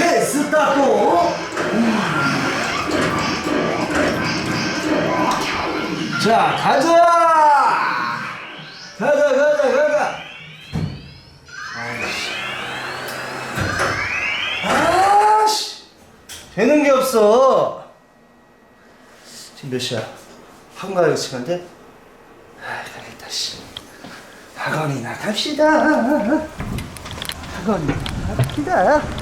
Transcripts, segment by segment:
오케이 스타트 자 가자! 가자 가자 가자! 아이씨. 아씨. 되는 게 없어. 지금 몇 시야? 학원 가야 시간대 아 그랬다 씨. 학원이나 갑시다. 학원이나 갑시다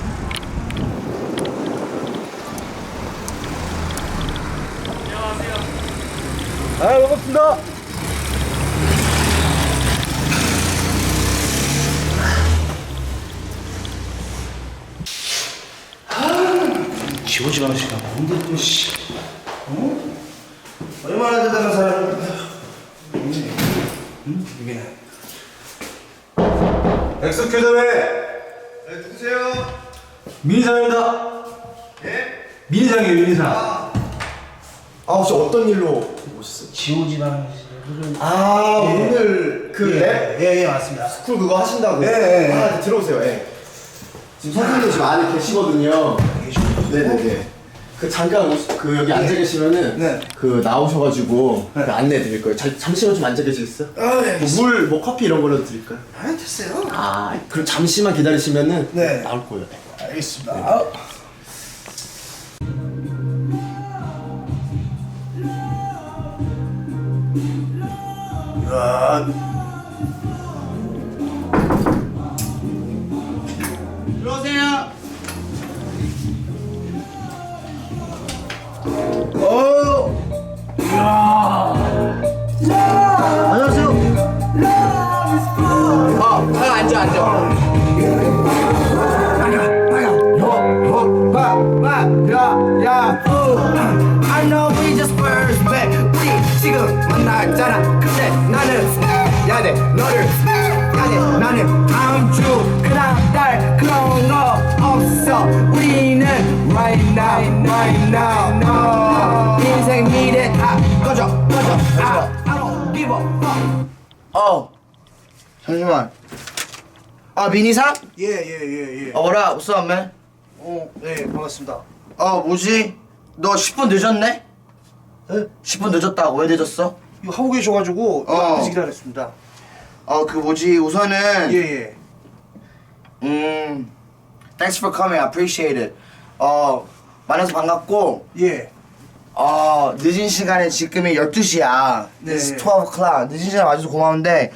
아 반갑습니다 지오지가 시간 뭔데 또 씨. 어? 얼마나 대단한 사람 응? 응? 이게 엑스큐더맨 네, 누구세요? 민상입니다 예? 민상이에요 민상 아 혹시 어떤 일로 오셨어요? 지오지방 아 예. 오늘 그 랩? 예예 맞습니다 스쿨 그거 하신다고? 예, 예, 예. 아 네, 들어오세요 예. 지금 선생님 지금 안에 계시거든요 네네네 그 잠깐 오시, 그 여기 앉아 계시면은 네. 그 나오셔가지고 네. 그 안내 드릴 거예요 잠, 잠시만 좀 앉아 계시겠어요? 아 예. 물, 뭐 커피 이런 거라도 드릴까요? 아 됐어요 아 그럼 잠시만 기다리시면은 네. 나올 거예요 알겠습니다 아. 야, 들 너를 야돼 나는 다음 주 그다음 달 그런 거 없어 우리는 right now right now no 인생 미래 다 꺼져 꺼져 아, I don't give a fuck 어 잠시만 아 미니상? 예예예 예. 어 뭐라 what's up man? 어, 네 반갑습니다. 어 뭐지? 너 10분 늦었네? 네? 10분 늦었다고 왜 늦었어? 이거 하고 계셔가지고 어. 앞에서 기다렸습니다. 어 그 뭐지 우선은 예예. 음 Thanks for coming I appreciate it 어 만나서 반갑고 예. 어 늦은 시간에 지금이 12시야 네. It's 12 o'clock 늦은 시간에 와줘서 고마운데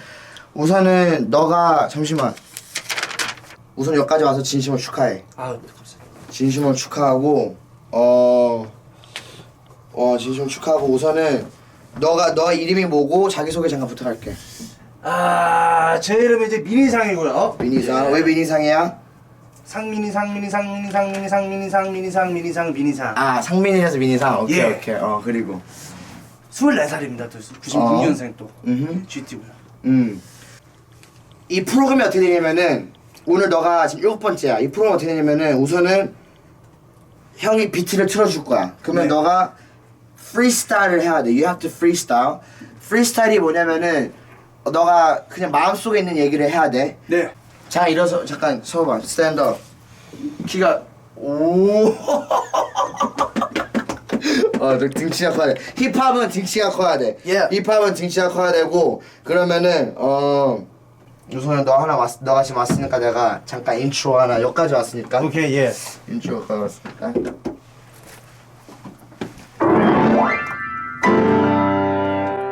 우선은 너가 잠시만 우선 여기까지 와서 진심으로 축하해 아 감사합니다. 진심으로 축하하고 어, 어 진심으로 축하하고 우선은 너가 너 이름이 뭐고 자기 소개 잠깐 부탁할게. 아 제 이름은 이제 민희상이고요. 민희상 예. 왜 민희상이야? 상민이 상민이 상민이 상민이 상민이 상민이 상민이 상 민희상. 아 상민이라서 민희상. 오케이 예. 오케이. 어 그리고 24살입니다. 또 96년생 또. 음흠. GT고요. 음. 이 프로그램이 어떻게 되냐면은 오늘 너가 지금 일곱 번째야. 이 프로그램 어떻게 되냐면은 우선은 형이 비트를 틀어줄 거야. 그러면 네. 너가 프리스타일을 해야 돼. You have to freestyle. 프리스타일이 뭐냐면은 너가 그냥 마음속에 있는 얘기를 해야 돼. 네. 자 일어서 잠깐 서봐. 스탠드업. 키가 오. 어, 너 등치가 커야 돼. 힙합은 등치가 커야 돼. Yeah. 힙합은 등치가 커야 되고 그러면은 어 우선은 너 하나 왔, 너가 지금 왔으니까 내가 잠깐 인트로 하나 여기까지 왔으니까 오케이 예. 인트로가 왔으니까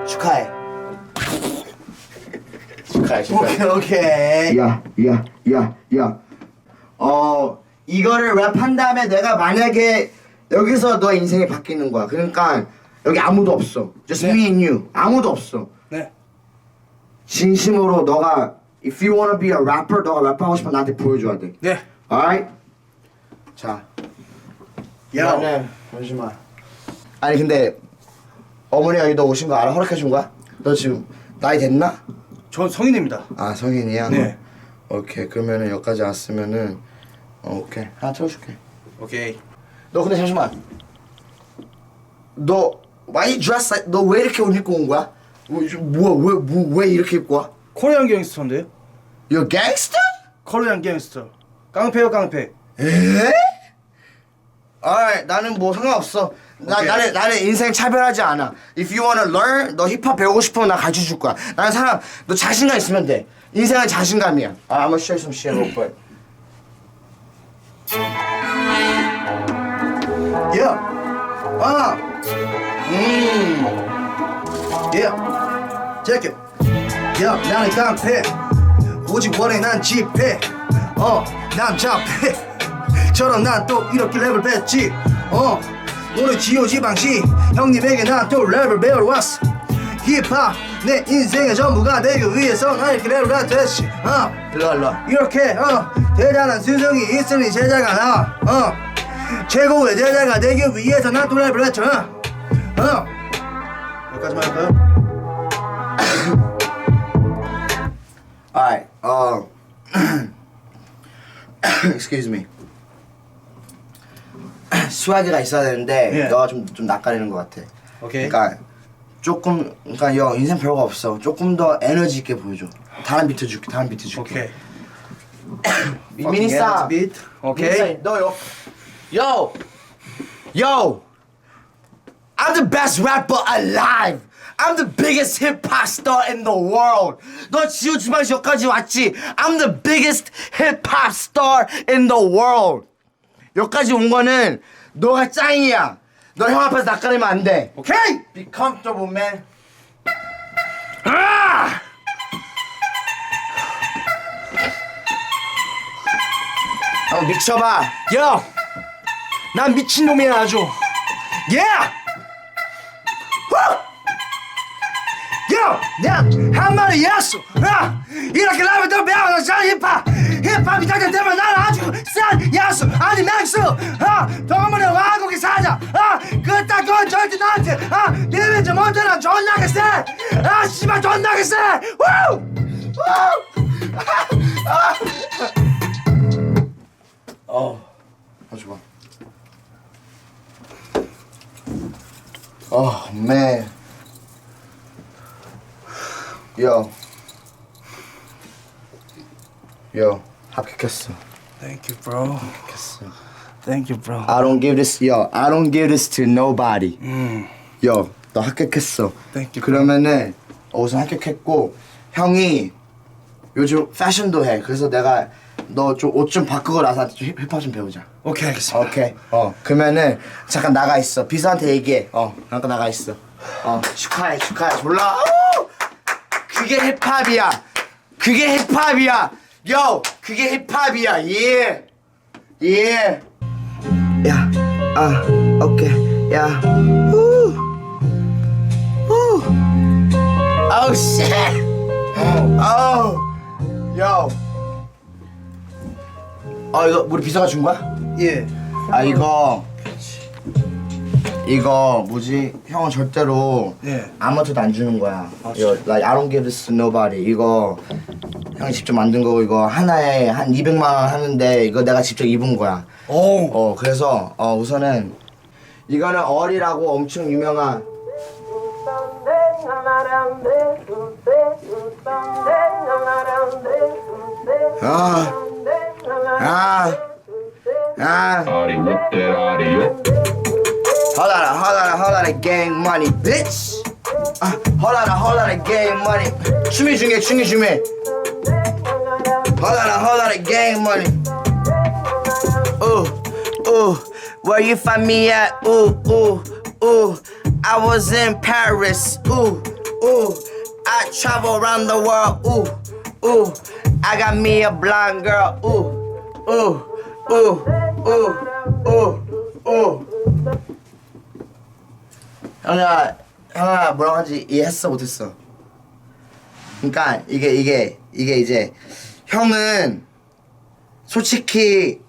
축하해. 축하해 축하해. 오케이 오케이. 야, 야, 야, 야. 어, 이거를 랩한 다음에 내가 만약에 여기서 너 인생이 바뀌는 거야. 그러니까 여기 아무도 없어. Just 네. me and you. 아무도 없어. 네. 진심으로 너가 if you wanna be a rapper, 너가 랩하고 싶으면 나한테 보여줘야 돼. 네. Alright? 자. 야. 이거는 잠시만. 아니 근데 어머니가 여기 너 오신 거 알아? 허락해 준 거야? 너 지금 나이 됐나? 전 성인입니다. 아 성인이야? 네. 오케이 그러면은 여기까지 왔으면은 어, 오케이 하나 틀어줄게 오케이. 너 근데 잠시만 너 why you dress like 너왜 이렇게 옷 입고 온 거야? 뭐왜왜 뭐, 왜 이렇게 입고 와? 코리안 갱스터인데요? You're a gangster? 코리안 갱스터. 깡패요 깡패. 에? Alright 나는 뭐 상관없어. 나 오케이. 나는 나는 인생 차별하지 않아. If you wanna learn, 너 힙합 배우고 싶으면 나 가르쳐 줄 거야. 나는 사람 너 자신감 있으면 돼. 인생은 자신감이야. 아, I'm gonna you some shit real quick. Yeah. 아. 음. Yeah. Check it. Yeah. 나는 깡패. 오직 원해 난 집회. 어. 난잡 해. 저런 난또 이렇게 랩을 뱉지. 어. 오늘 지오지 방식. 형님에게 난 또 랩을 배우러 왔어. 힙합 내 인생의 전부가 되기 위해서 난 이렇게 랩을 다 됐지. 어. 일로 일로. 이렇게 어 대단한 스승이 있으니 제자가 나와 어 최고의 제자가 되기 위해서 난 랩을 했죠 어 여기까지만 할까요? Alright. 어. Excuse me. 스와그가 있어야 되는데 예. 너가 좀 좀 낯가리는 것 같아. 오케이. 그러니까 조금 그러니까 여 인생 별거 없어. 조금 더 에너지 있게 보여줘. 다른 비트 줄게. 다른 비트 줄게. 오케이 미니싸. 비트 오케이 너요. Yo. Yo. I'm the best rapper alive. I'm the biggest hip hop star in the world. 너 지오 주방시 여기까지 왔지. I'm the biggest hip hop star in the world. 여기까지 온 거는 너가 짱이야. 너 형 앞에서 낯가리면 안 돼. 오케이 Be comfortable, man. 아! 한번 미쳐봐. 야! 난 미친놈이야 아주 예! 야! 내가 한 마리 했어 야! 이렇게 라면 더 배워서 잘 힙합 힙합이 당장 되면 나는 아주 싼 야수 아니 맹수 아! 동물의 왕국에 사자 아! 그따 그건 절대 나한테 아! 니네 좀 언제나 존나게 세아 씨발 존나게 세 우! 어, 좋아. 어, man. Yo. Yo, 합격했어. Thank you bro 합격했어. Thank you bro I don't give this, yo, I don't give this to nobody. Yo, 너 합격했어. Thank you. 그러면은 어, 우선 합격했고 형이 요즘 패션도 해. 그래서 내가 너 좀 옷 좀 바꾸고 나서 좀 힙- 힙합 좀 배우자. 오케이 알겠습니다 오케이. 어 그러면은 잠깐 나가 있어. 비서한테 얘기해. 어 잠깐 나가 있어. 어 축하해 축하해. 졸라. 오! 그게 힙합이야. 그게 힙합이야. 요 그게 힙합이야. 예. 예. 야. 아 오케이. 야. 우. 우. 아우 씨. 아우. 요. 어 이거 우리 비서가 준 거야? 예 아 이거 이거 뭐지 형은 절대로 예. 아무한테도 안 주는 거야 이거 like I don't give this to nobody 이거 형이 직접 만든 거고 이거 하나에 한 200만 원 하는데 이거 내가 직접 입은 거야 오 어 그래서 어 우선은 이거는 얼이라고 엄청 유명한 아, 아, 아. On, hold on, gang money, bitch. 아, hold on, hold on, gang money. 춤이 중요해, 춤이 중요해. Hold on, hold on, gang money. Ooh, ooh, where you find me at? Ooh, ooh, ooh. I was in Paris. Ooh, ooh. I travel around the world. Ooh, ooh. I got me a blonde girl. Ooh, ooh, ooh, ooh, ooh, ooh. 형아, 형아 뭐라고 하지 이해했어 못했어? 그러니까 이게 이게 이게 이제 형은 솔직히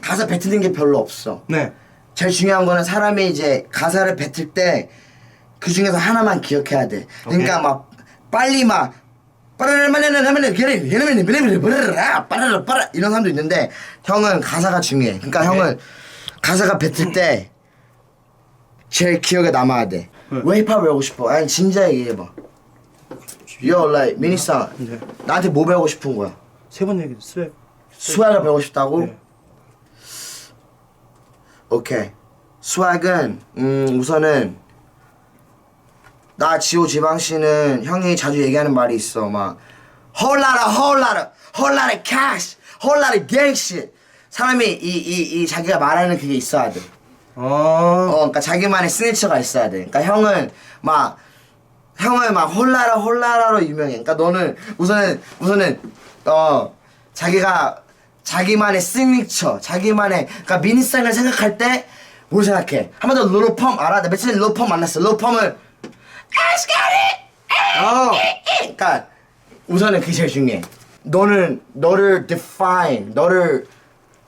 가사 뱉는 게 별로 없어. 네 제일 중요한 거는 사람이 이제 가사를 뱉을 때 그 중에서 하나만 기억해야 돼. 그러니까 오케이. 막 빨리 막 빠라라마라라마라 얘네는 빠라라 빠라라 빠라 이런 사람도 있는데 형은 가사가 중요해. 그러니까 형은 가사가 뱉을 때 제일 기억에 남아야 돼. 왜 힙합 배우고 싶어? 아니 진짜 얘기해봐. Yo, like 미니상 네. 나한테 뭐 배우고 싶은 거야? 세 번 얘기 스웩 수학을 배우고 싶다고? 네. 오케이. 스웩은 음 우선은 나 지호 지방 씨는 형이 자주 얘기하는 말이 있어 막 홀라라 홀라라 홀라라 캐시 홀라라 갱시 사람이 이 이 이 자기가 말하는 그게 있어야 돼. 어. 어, 그러니까 자기만의 시그니처가 있어야 돼. 그러니까 형은 막 형은 막 홀라라 홀라라로 유명해. 그러니까 너는 우선은 우선은 어 자기가 자기만의 시그니처, 자기만의 그러니까 미니스타일을 생각할 때 뭘 생각해? 한 번 더 로펌 알아? 나 며칠 전에 로펌 만났어. 로펌을 어. 그러니까 우선은 그게 제일 중요해. 너는 너를 define, 너를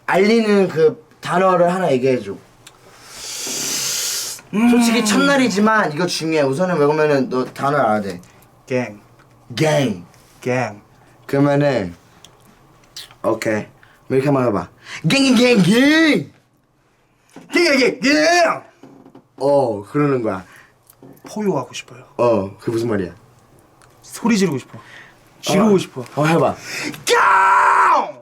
알리는 그 단어를 하나 얘기해 줘. 솔직히 첫날이지만 이거 중요해. 우선은 왜 그러면은 너 단어 알아야 돼. 갱. gang. 갱. 그러면은 오케이. 뭐 이렇게 한번 해봐. 갱갱갱갱. 갱 갱 갱. 어 그러는 거야. 포효하고 싶어요. 어 그게 무슨 말이야? 소리 지르고 싶어. 지르고 싶어. 어 해봐. 깡!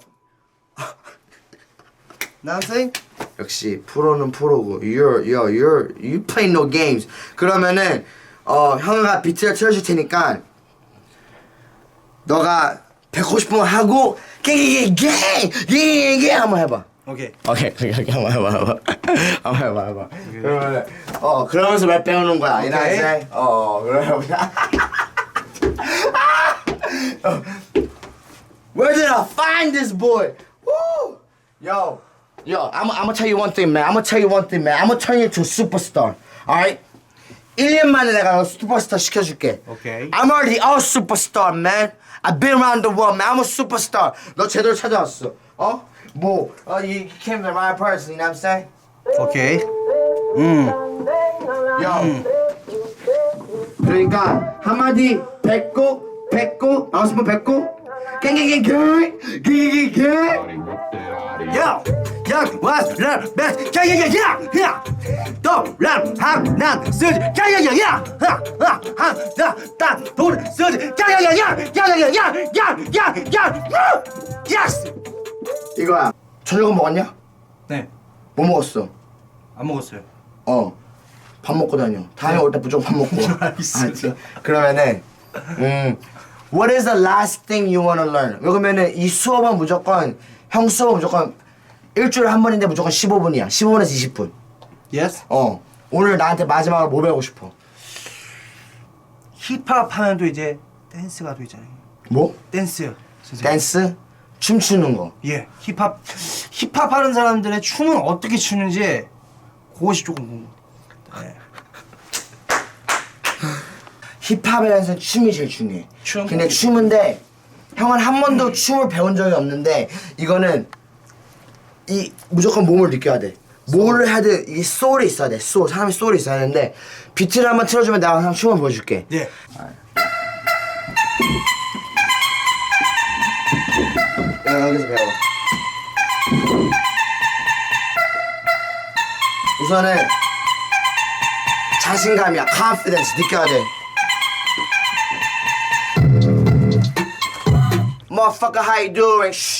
나생 역시 프로는 프로고 you're you're you're you play no games 그러면은 어 형아가 비트를 틀어줄 테니까 너가 배고 싶은 거 하고 게게게게게게 한번 해봐 오케이. 오케이 오케이 오케이 한번 해봐 해봐 한번 해봐 해봐 그러면은 어 그러면서 말 배우는 거야 이 오케이. 나생 어 그러면 어. Where did I find this boy? Woo! Yo, yo, I'm, I'm gonna tell you one thing, man. I'm gonna tell you one thing, man. I'm gonna turn you into a superstar. Alright? 1년 만에 내가 너 슈퍼스타 시켜줄게. 오케이. I'm already a superstar, man. I've been around the world, man. I'm a superstar. 너 제대로 찾아왔어. 어? 뭐, 어, you came to my person, you know what I'm saying? 오케이. 음. Yo. 그러니까 한마디 뱉고 뱉고 나고 싶으면 뱉고 야! 야! 왔어! 라! 베스! 야! 야! 야! 야! 야! 또! 라! 한! 난! 쓰지! 야! 야! 야! 야! 하! 하! 한! 나! 딴! 돌! 쓰지! 야! 야! 야! 야! 야! 야! 야! 야! 야! 야! 야! 예스! 이거야 저녁은 먹었냐? 네. 뭐 먹었어? 안 먹었어요. 어. 밥 먹고 다녀. 다음에 올 때 무조건 밥 먹고. 와. 알겠습니다. 알았지? 그러면은 음 What is the last thing you wanna learn? 왜 그러면은 이 수업은 무조건 형 수업은 무조건 일주일에 한 번인데 무조건 15분이야. 15분에서 20분. 예스? 어. 오늘 나한테 마지막으로 뭐 배우고 싶어? 힙합 하면 또 이제 댄스가 또 있잖아요. 뭐? 댄스요. 선생님. 댄스? 춤추는 거. 예. 힙합 힙합 하는 사람들의 춤은 어떻게 추는지 그것이 조금 궁금. 네. 힙합에서 춤이 제일 중요해. 춤? 근데 춤인데 형은 한 번도 춤을 배운 적이 없는데 이거는 이 무조건 몸을 느껴야 돼. 뭐를 하든 이게 소울이 있어야 돼. 소울. 사람이 소울이 있어야 되는데 비트를 한번 틀어주면 내가 그냥 춤을 보여줄게. 예. 야, 여기서 배워. 우선은 자신감이야. confidence 느껴야 돼. Motherfucker, how you doing? Shh.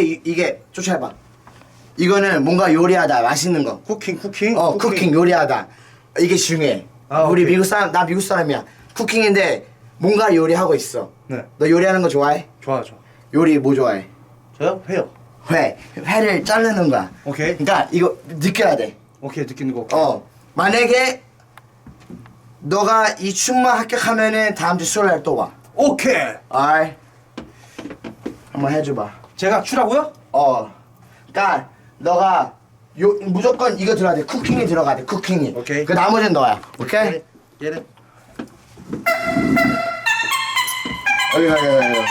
이게 이- 이게 쫓아봐. 이거는 뭔가 요리하다 맛있는 거. 쿠킹 쿠킹. 어 쿠킹, 요리하다. 이게 중요해. 아, 우리 오케이. 미국 사람 나 미국 사람이야. 쿠킹인데 뭔가 요리하고 있어. 네. 너 요리하는 거 좋아해? 좋아 좋아. 요리 뭐 좋아해? 저요? 회요. 회. 회를 자르는 거야. 오케이. 그러니까 이거 느껴야 돼. 오케이 느끼는 거. 어 만약에 너가 이 춤만 합격하면은 다음 주 수요일 날 또 와. 오케이. 아이 한번 해줘봐. 제가 추라고요? 어. 그러니까 너가 요 무조건 이거 들어야 돼. 쿠킹이 들어가야 돼. 쿠킹이. 오케이. 그 나머지는 너야. 오케이? 얘는- 얘는 여기 가, 여기 가, 여기 가.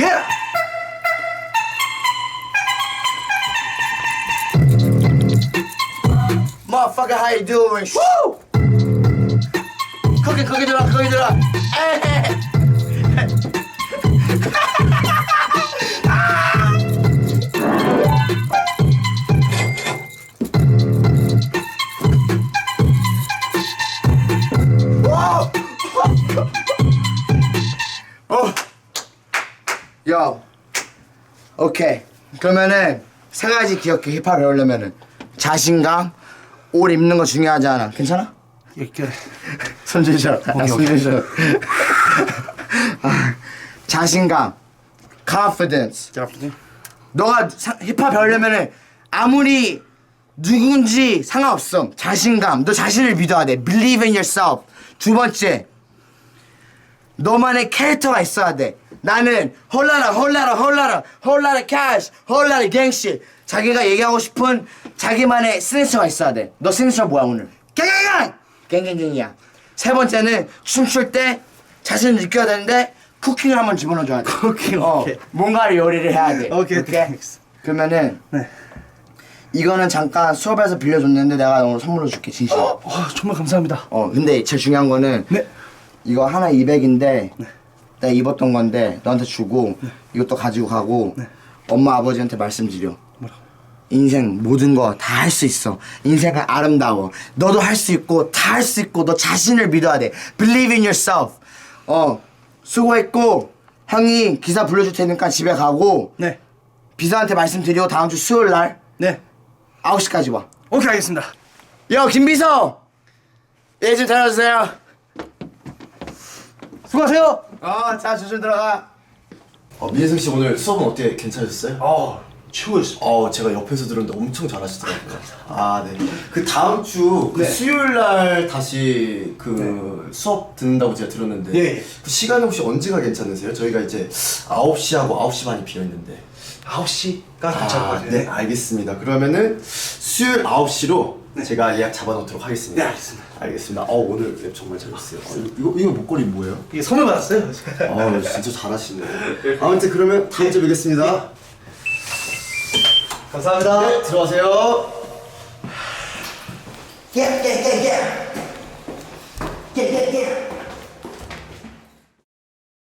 예! Motherfucker! 거기 거기 들어 거기 들어. 에헤. 어. 야. 오케이. 그러면은 세 가지 기억해. 힙합 배우려면은 자신감, 옷 입는 거 중요하지 않아. 괜찮아? 이렇게 손 주셔. 아, 손 주셔. 아, 자신감, confidence. 너가 사- 힙합 배우려면은 아무리 누군지 상관없어. 자신감. 너 자신을 믿어야 돼. Believe in yourself. 두 번째. 너만의 캐릭터가 있어야 돼. 나는 홀라라 홀라라 홀라라 홀라라 캐시 홀라라 갱시 자기가 얘기하고 싶은 자기만의 시그니처가 있어야 돼. 너 시그니처 뭐야 오늘? 갱갱갱! 갱갱갱이야. 세 번째는 춤출 때 자신을 느껴야 되는데 쿠킹을 한번 집어넣어줘야 돼. 쿠킹, 어, 오케이. 뭔가를 요리를 해야 돼. 오케이, 땡스. 그러면은 네. 이거는 잠깐 수업에서 빌려줬는데 내가 오늘 선물로 줄게 진심. 어, 와 정말 감사합니다 근데 제일 중요한 거는 네 이거 하나 200인데 내가 입었던 건데 너한테 주고 이것도 가지고 가고 엄마 아버지한테 말씀드려? 인생 모든 거 다 할 수 있어. 인생은 아름다워. 너도 할 수 있고 다 할 수 있고 너 자신을 믿어야 돼. Believe in yourself. 어 수고했고 형이 기사 불러줄 테니까 집에 가고 네. 비서한테 말씀드리고 다음 주 수요일 날 네. 9시까지 와. 오케이 알겠습니다. 여 김비서! 얘좀 데려주세요. 수고하세요! 어자 조심 들어가. 어, 민혜성 씨 오늘 수업은 어때? 괜찮으셨어요? 어 최고였어 어, 제가 옆에서 들었는데 엄청 잘하시더라고요. 아, 네. 그 다음 주, 그 네. 수요일 날 다시 그 수업 듣는다고 제가 들었는데. 예, 예. 그 시간이 혹시 언제가 괜찮으세요? 저희가 이제 9시하고 9시 반이 비어 있는데. 9시가 아, 괜찮을 네, 알겠습니다. 그러면은 수요일 9시로 제가 예약 잡아놓도록 하겠습니다. 네, 알겠습니다. 알겠습니다. 어, 오늘 랩 정말 잘했어요. 어, 이거, 이거 목걸이 뭐예요? 이게 선물 받았어요 아, 진짜 잘하시네. 아무튼 그러면 다음 주에 뵙겠습니다. 감사합니다 네, 들어가세요. Yeah, yeah, yeah, yeah. Yeah, yeah, yeah.